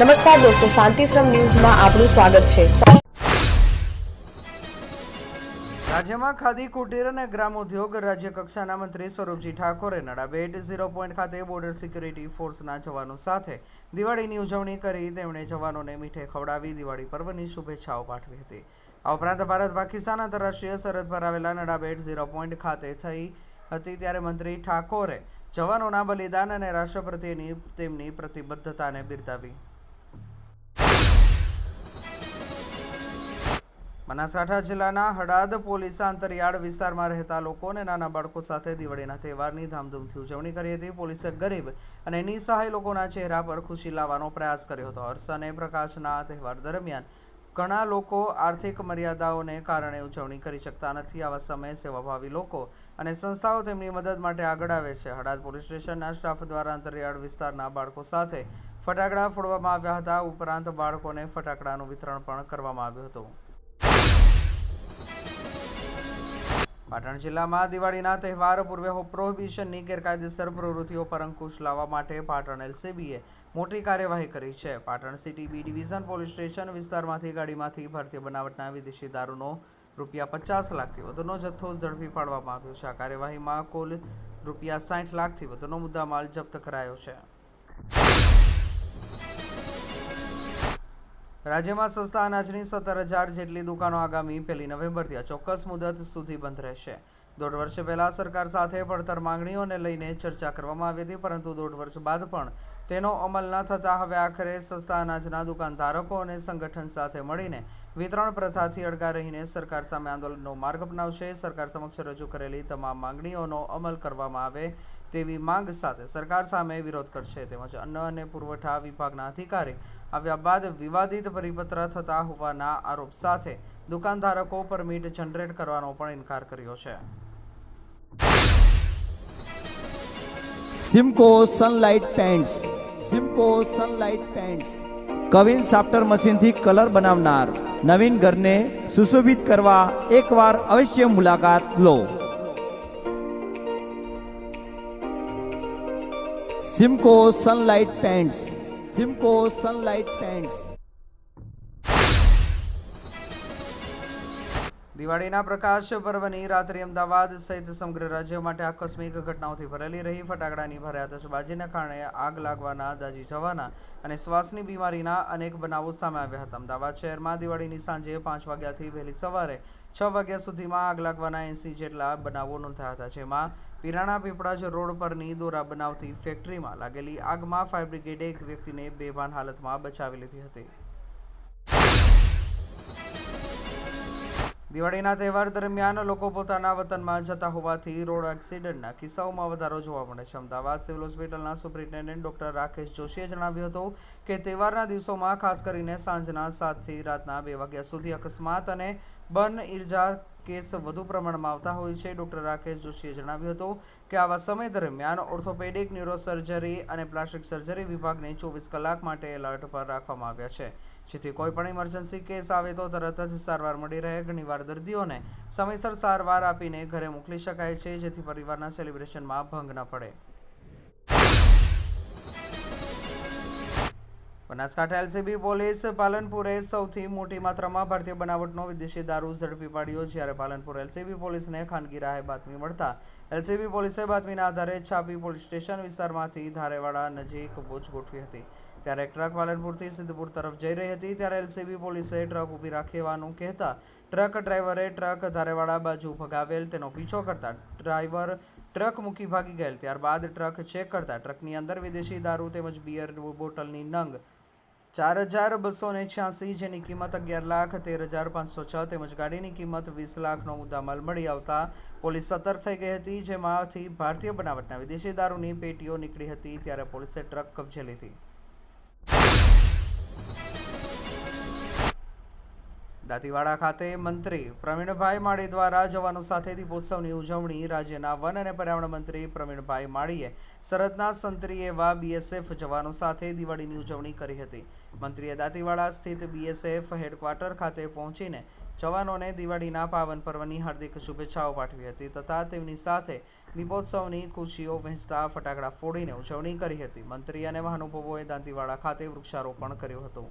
નમસ્કાર દોસ્તો, શાંતિશ્રમ ન્યૂઝમાં આપનું સ્વાગત છે. રાજ્યમાં ખાદી, કુટીર અને ગ્રામોદ્યોગ રાજ્ય કક્ષાના મંત્રી સ્વરૂપજી ઠાકોરે નડાબેટ ઝીરો પોઈન્ટ ખાતે બોર્ડર સિક્યુરિટી ફોર્સના જવાનો સાથે દિવાળીની ઉજવણી કરી. તેમણે જવાનોને મીઠે ખવડાવી દિવાળી પર્વની શુભેચ્છાઓ પાઠવી હતી. આ ઉપરાંત ભારત પાકિસ્તાન આંતરરાષ્ટ્રીય સરહદ પર આવેલા નડાબેટ ઝીરો પોઈન્ટ ખાતે થઈ હતી ત્યારે મંત્રી ઠાકોરે જવાનોના બલિદાન અને રાષ્ટ્ર પ્રત્યેની તેમની પ્રતિબદ્ધતાને બિરદાવી. બનાસકાંઠા જિલ્લાના હડાદ પોલીસ અંતરિયાળ વિસ્તારમાં રહેતા લોકો અને નાના બાળકો સાથે દિવાળીના તહેવારની ધામધૂમથી ઉજવણી કરી હતી. પોલીસે ગરીબ અને નિસહાય લોકોના ચહેરા પર ખુશી લાવવાનો પ્રયાસ કર્યો હતો. હર્ષ અને પ્રકાશના તહેવાર દરમિયાન ઘણા લોકો આર્થિક મર્યાદાઓને કારણે ઉજવણી કરી શકતા નથી. આવા સમયે સેવાભાવી લોકો અને સંસ્થાઓ તેમની મદદ માટે આગળ આવે છે. હડાદ પોલીસ સ્ટેશનના સ્ટાફ દ્વારા અંતરિયાળ વિસ્તારના બાળકો સાથે ફટાકડા ફોડવામાં આવ્યા હતા. ઉપરાંત બાળકોને ફટાકડાનું વિતરણ પણ કરવામાં આવ્યું હતું. પાટણ જિલ્લામાં દિવાળીના તહેવાર પૂર્વે પ્રોહિબિશનની ગેરકાયદેસર પ્રવૃત્તિઓ પર અંકુશ લાવવા માટે પાટણ એલસીબીએ મોટી કાર્યવાહી કરી છે. Patan city B division police station વિસ્તારમાંથી ગાડીમાંથી ભારતીય બનાવટના વિદેશી દારૂનો રૂપિયા પચાસ લાખથી વધુનો જથ્થો ઝડપી પાડવામાં આવ્યો છે. આ કાર્યવાહીમાં કુલ રૂપિયા સાઠ લાખથી વધુનો મુદ્દામાલ જપ્ત કરાયો છે. રાજ્યમાં સસ્તા અનાજની સત્તર હજાર જેટલી દુકાનો આગામી પહેલી નવેમ્બરથી આ ચોક્કસ મુદત સુધી બંધ રહેશે. દોઢ વર્ષ પહેલાં સરકાર સાથે પડતર માંગણીઓને લઈને ચર્ચા કરવામાં આવી હતી, પરંતુ દોઢ વર્ષ બાદ પણ તેનો અમલ ન થતાં હવે આખરે સસ્તા અનાજના દુકાનધારકો અને સંગઠન સાથે મળીને વિતરણ પ્રથાથી અડગા રહીને સરકાર સામે આંદોલનનો માર્ગ અપનાવશે. સરકાર સમક્ષ રજૂ કરેલી તમામ માંગણીઓનો અમલ કરવામાં આવે તેવી માંગ સાથે સરકાર સામે વિરોધ કરશે. તેમજ અન્ન અને પુરવઠા વિભાગના અધિકારી આવ્યા બાદ વિવાદિત પરિપત્ર થતા હોવાના આરોપ સાથે દુકાનધારકો પરમિટ જનરેટ કરવાનો પણ ઇનકાર કર્યો છે. Simco sunlight paints Simco sunlight paints queen સાફ્ટર મશીનથી કલર બનાવનાર નવીન ઘરને સુશોભિત કરવા એકવાર અવશ્ય મુલાકાત લો. Simco sunlight paints Simco sunlight paints દિવાળીના પ્રકાશ પર્વની રાત્રિ અમદાવાદ સહિત સમગ્ર રાજ્ય માટે આકસ્મિક ઘટનાઓથી ભરેલી રહી, ફટાકડાની ભારે આતશબાજીના કારણે આગ લાગવાના દાજી જવાના અને શ્વાસની બીમારીના અનેક બનાવો સામે આવ્યા હતા. અમદાવાદ શહેરમાં દિવાળીની સાંજે પાંચ વાગ્યાથી વહેલી સવારે છ વાગ્યા સુધીમાં આગ લાગવાના એંસી જેટલા બનાવો નોંધાયા હતા, જેમાં પીરાણા પીપળાજ રોડ પરની દોરા બનાવતી ફેક્ટરીમાં લાગેલી આગમાં ફાયર બ્રિગેડે એક વ્યક્તિને બેભાન હાલતમાં બચાવી લીધી હતી. દિવાળીના તહેવાર દરમિયાન લોકો પોતાના વતનમાં જતા હોવાથી રોડ એક્સિડન્ટના કિસ્સાઓમાં વધારો જોવા મળે છે. અમદાવાદ સિવિલ હોસ્પિટલના સુપ્રિન્ટેન્ડન્ટ ડોક્ટર રાકેશ જોશીએ જણાવ્યું હતું કે તહેવારના દિવસોમાં ખાસ કરીને સાંજના સાતથી રાતના બે વાગ્યા સુધી અકસ્માત અને બર્ન ઇર્જા કેસ વધુ પ્રમાણમાં આવતા હોય છે. ડોક્ટર રાકેશ જોશીએ જણાવ્યું હતું કે આવા સમય દરમિયાન ઓર્થોપેડિક ન્યુરોસર્જરી અને પ્લાસ્ટિક સર્જરી વિભાગને ચોવીસ કલાક માટે એલર્ટ પર રાખવામાં આવ્યા છે. જેથી કોઈ પણ ઇમરજન્સી કેસ આવે તો તરત જ સારવાર મળી રહે. ઘણીવાર દર્દીઓને સમયસર સારવાર આપીને ઘરે મોકલી શકાય છે, જેથી પરિવારના સેલિબ્રેશનમાં ભંગ ન પડે. બનાસકાંઠા એલસીબી પોલીસ પાલનપુરે સૌથી મોટી માત્રામાં ભારતીય બનાવટનો વિદેશી દારૂ ઝડપી પાડ્યો, જ્યારે પાલનપુર એલસીબી પોલીસને ખાનગી રાહે બાતમી મળતા એલસીબી પોલીસે બાતમીના આધારે છાપી પોલીસ સ્ટેશન વિસ્તારમાંથી ધારેવાડા નજીક વોચ ગોઠવી હતી. ત્યારે ટ્રક પાલનપુરથી સિદ્ધપુર તરફ જઈ રહી હતી, ત્યારે એલસીબી પોલીસે ટ્રક ઊભી રાખવાનું કહેતા ટ્રક ડ્રાઈવરે ટ્રક ધારેવાડા બાજુ ભગાવેલ તેનો પીછો કરતા ડ્રાઈવર ટ્રક મૂકી ભાગી ગયેલ, ત્યારબાદ ટ્રક ચેક કરતા ટ્રકની અંદર વિદેશી દારૂ તેમજ બિયર બોટલની નંગ ચાર હજાર બસો ને છ્યાસી જેની કિંમત અગિયાર લાખ તેર હજાર પાંચસો છ તેમજ ગાડીની કિંમત વીસ લાખનો મુદ્દામાલ મળી આવતા પોલીસ સતર્ક થઈ ગઈ હતી, જેમાંથી ભારતીય બનાવટના વિદેશી દારૂની પેટીઓ નીકળી હતી ત્યારે પોલીસે ટ્રક કબજે લીધી. દાંતીવાડા ખાતે મંત્રી પ્રવીણભાઈ માળી દ્વારા જવાનો સાથે દીપોત્સવની ઉજવણી રાજ્યના વન અને પર્યાવરણ મંત્રી પ્રવીણભાઈ માળીએ સરહદના સંત્રી એવા બીએસએફ જવાનો સાથે દિવાળીની ઉજવણી કરી હતી. મંત્રીએ દાંતીવાડા સ્થિત બીએસએફ હેડક્વાર્ટર ખાતે પહોંચીને જવાનોને દિવાળીના પાવન પર્વની હાર્દિક શુભેચ્છાઓ પાઠવી હતી તથા તેમની સાથે દીપોત્સવની ખુશીઓ વહેંચતા ફટાકડા ફોડીને ઉજવણી કરી હતી. મંત્રી અને મહાનુભાવોએ દાંતીવાડા ખાતે વૃક્ષારોપણ કર્યું હતું.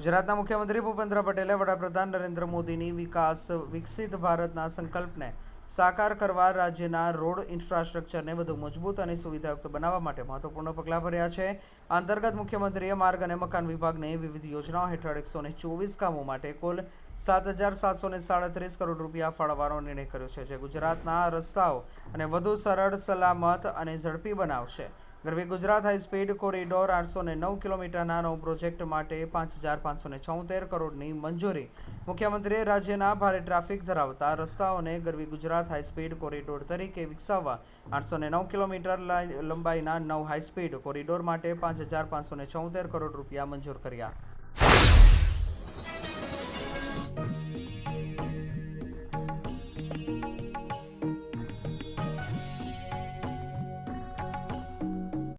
ગુજરાતના મુખ્યમંત્રી ભૂપેન્દ્ર પટેલે વડાપ્રધાન નરેન્દ્ર મોદીની વિકાસ વિકસિત ભારતના સંકલ્પને સાકાર કરવા રાજ્યના રોડ ઇન્ફ્રાસ્ટ્રક્ચરને વધુ મજબૂત અને સુવિધાયુક્ત બનાવવા માટે મહત્વપૂર્ણ પગલાં ભર્યા છે. અંતર્ગત મુખ્યમંત્રીએ માર્ગ અને મકાન વિભાગને વિવિધ યોજનાઓ હેઠળ એકસો ને ચોવીસ કામો માટે કુલ સાત હજાર સાતસો ને સાડત્રીસ કરોડ રૂપિયા ફાળવવાનો નિર્ણય કર્યો છે, જે ગુજરાતના રસ્તાઓ અને વધુ સરળ, સલામત અને ઝડપી બનાવશે. Garvi Gujarat high speed corridor આઠસો ને નવ કિલોમીટરના નવ પ્રોજેક્ટ માટે પાંચ હજાર પાંચસો ને છોતેર કરોડની મંજૂરી. મુખ્યમંત્રીએ રાજ્યના ભારે ટ્રાફિક ધરાવતા રસ્તાઓને Garvi Gujarat high speed corridor તરીકે વિકસાવવા આઠસો ને નવ કિલોમીટર લંબાઈના નવ હાઈ સ્પીડ કોરિડોર માટે પાંચ હજાર પાંચસો ને છોતેર કરોડ રૂપિયા મંજૂર કર્યા.